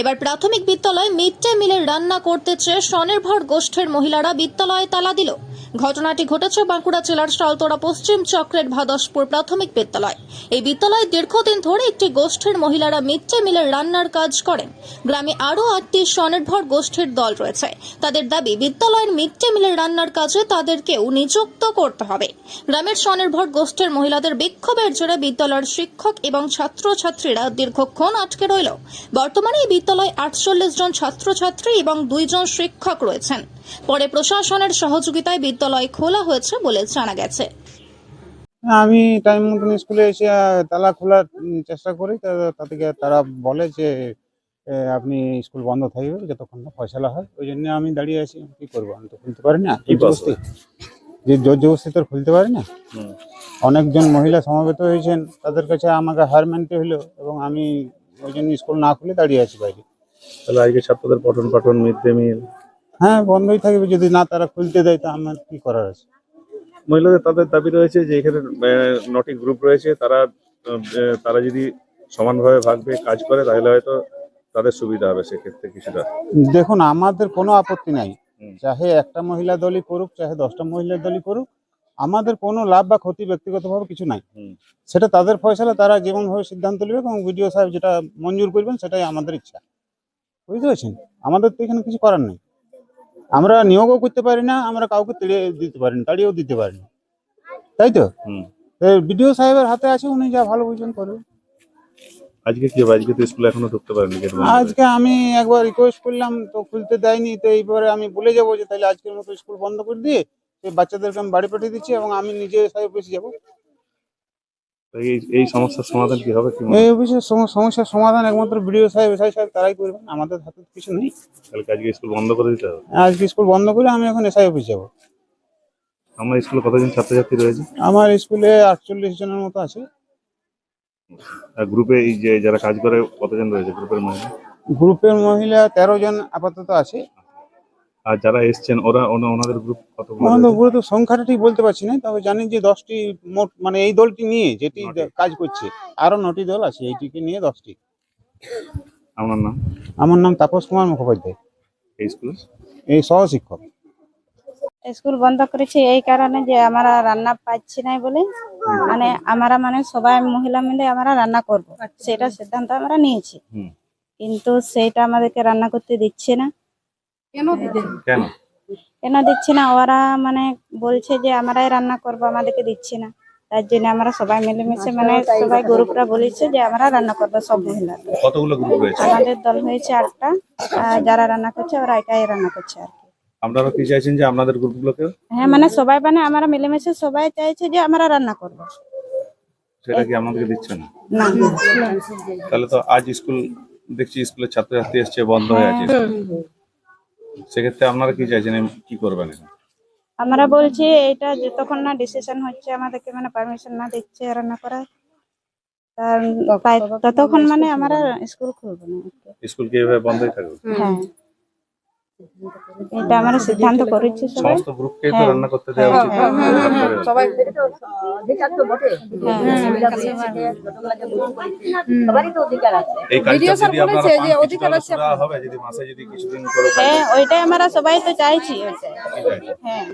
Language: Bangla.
এবার প্রাথমিক বিদ্যালয়ে মিড ডে মিলের রান্না করতে চেয়ে স্বনির্ভর গোষ্ঠীর মহিলারা বিদ্যালয়ে তালা দিল। ঘটনাটি ঘটেছে বাঁকুড়া জেলার সালতোড়া পশ্চিম চক্রের ভাদসপুর প্রাথমিক বিদ্যালয়। এই বিদ্যালয়ে দীর্ঘদিন ধরে একটি গোষ্ঠীর মহিলারা মিড ডে মিলের রান্নার কাজ করেন। গ্রামে আরও আটটি স্বনির্ভর গোষ্ঠীর দল রয়েছে। তাদের দাবি, বিদ্যালয়ের মিড ডে মিলের রান্নার কাজে তাদেরকেও নিযুক্ত করতে হবে। গ্রামের স্বনির্ভর গোষ্ঠীর মহিলাদের বিক্ষোভের জেরে বিদ্যালয়ের শিক্ষক এবং ছাত্রছাত্রীরা দীর্ঘক্ষণ আটকে রইল। বর্তমানে এই বিদ্যালয়ে আটচল্লিশ জন ছাত্রছাত্রী এবং দুইজন শিক্ষক রয়েছেন। পরে প্রশাসনের সহযোগিতায় বিদ্যালয় খোলা হয়েছে বলে জানা গেছে। আমি টাইম মতন স্কুলে এসে তালা খোলার চেষ্টা করি। তা- তা তারা বলে যে আপনি স্কুল বন্ধ থাকবে যতক্ষণ না ফয়সালা হয়। ওই জন্য আমি দাঁড়িয়ে আছি। কি করব? আমি তো খুলতে পারি না। যে জোর জবরদস্তি তো খুলতে পারি না। অনেকজন মহিলা সমাবেত হয়েছেন। তাদের কাছে আমাকে হার মানতে হলো এবং আমি ওই জন্য স্কুল না খুলে দাঁড়িয়ে আছি বাইরে। তাহলে আজকে ছাত্রদের পঠন পাঠন মিড ডে মিল হ্যাঁ বন্ধই থাকবে যদি না তারা খুলতে দেয় তা আমার কি করার আছে? মহিলাদের তাদের দাবি রয়েছে যে এখানে নটি গ্রুপ রয়েছে তারা তারা যদি সমানভাবে ভাগবে কাজ করে তাহলে হয়তো তাদের সুবিধা হবে সেক্ষেত্রে কিছুটা। দেখুন আমাদের কোনো আপত্তি নাই। চাহে একটা মহিলা দলই করুক চাহে দশটা মহিলা দলই করুক আমাদের কোনো লাভ বা ক্ষতি ব্যক্তিগতভাবে কিছু নাই। সেটা তাদের ফয়সালা তারা যেমনভাবে সিদ্ধান্ত নেবে এবং বিডিও সাহেব যেটা মঞ্জুর করবেন সেটাই আমাদের ইচ্ছা। বুঝতে পারছেন? আমাদের তো এখানে কিছু করার নেই। আমরা নিয়োগও করতে পারি না আমরা কাউকে তেড়িয়ে দিতে পারি না তাড়িয়েও দিতে পারি না। তাই তো? হুম। বিডিও সাহেবের হাতে আছে উনি যা ভালো বুঝবেন করবেন আজকে কি আজকে তো স্কুলে এখনও ঢুকতে পারেনি। আজকে আমি একবার রিকোয়েস্ট করলাম তো খুলতে দেয়নি তো এইবারে আমি বলে যাব যে তাহলে আজকের মতো স্কুল বন্ধ করে দিয়ে বাচ্চাদেরকে আমি বাড়ি পাঠিয়ে দিচ্ছি এবং আমি নিজে সাহেব অফিসে যাব। এই এই সমস্যার সমাধান কি হবে কি এই অফিসের সমস্যার সমাধান একমাত্র বিডিও সাহেব এসআই সাহেব তারাই করবেন। আমাদের হাতে কিছু নেই। তাহলে আজকে স্কুল বন্ধ করে দিতে হবে? আজকে স্কুল বন্ধ করে আমি এখন এসআই অফিস যাব। আমার স্কুলে কতজন ছাত্রছাত্রী রয়েছে? আমার স্কুলে আটচল্লিশ জনের মতো আছে। আর গ্রুপে এই যে যারা কাজ করে কতজন রয়েছে গ্রুপের মহিলা? গ্রুপের মহিলা তেরো জন আপাতত আছে। আর যারা এসছেন ওরা ওনাদের গ্রুপ কতগুলো আমাদের তো সংখ্যাটা ঠিক বলতে পারছি না তবে জানি যে দশটি মোট মানে এই দলটি নিয়ে যেটি কাজ করছে আরও নটি দল আছে এইটিকে নিয়ে দশটি। আমার নাম? আমার নাম তাপস কুমার মুখোপাধ্যায়। এই স্কুলে এই সহশিক্ষক। স্কুল বন্ধ করেছি এই কারণে যে আমরা রান্না পাচ্ছি না বলে মানে আমরা মানে সবাই মহিলা মিলে আমরা রান্না করব। সেটা সিদ্ধান্ত আমরা নিয়েছি। কিন্তু সেটা আমাদেরকে রান্না করতে দিচ্ছে না। কেন কেন? দিচ্ছে না? ওরা মানে বলছে যে আমরাই রান্না করব আমাদেরকে দিচ্ছে না। তার জন্য আমরা সবাই মিলেমিশে মানে সবাই গ্রুপরা বলেছে যে আমরা রান্না করব সব মহিলা কতগুলো গ্রুপ রয়েছে? আমাদের দল হয়েছে আটটা। যারা রান্না করছে ওরা একাই রান্না করছে আর কি। আপনারা কি চাইছেন যে আপনাদের গ্রুপগুলোকে হ্যাঁ মানে সবাই মানে আমরা মিলেমিশে সবাই চাইছে যে আমরা রান্না করব। সেটা কি দিচ্ছে না? না। তাহলে তো আজ স্কুল দেখছি স্কুলের ছাত্রছাত্রী এসছে বন্ধ হয়ে আছে। সেক্ষেত্রে আপনারা কি চাইছেন? কি করবেন এখন? আমরা বলছি এটা যতক্ষণ না ডিসিশন হচ্ছে আমাদেরকে মানে পারমিশন না দিচ্ছে রান্না করার। তার ততক্ষণ মানে আমরা স্কুল খুলবো না। স্কুল কি এভাবে বন্ধই থাকবে? হ্যাঁ। এটা আমরা সিদ্ধান্ত করেছি সবাই। সমস্ত গ্রুপকে তো হ্যাঁ। রান্না করতে দেওয়া উচিত। হ্যাঁ, হ্যাঁ, ভাগ করে। সবাই অধিকার তো বটে। সবারই তো অধিকার আছে। এই কাজটা ভিডিও স্যার যদি আপনারা বলেছে যে অধিকার আছে হবে যদি মাসে যদি কিছুদিন করে হ্যাঁ ওইটাই আমরা সবাই তো চাইছি। হ্যাঁ।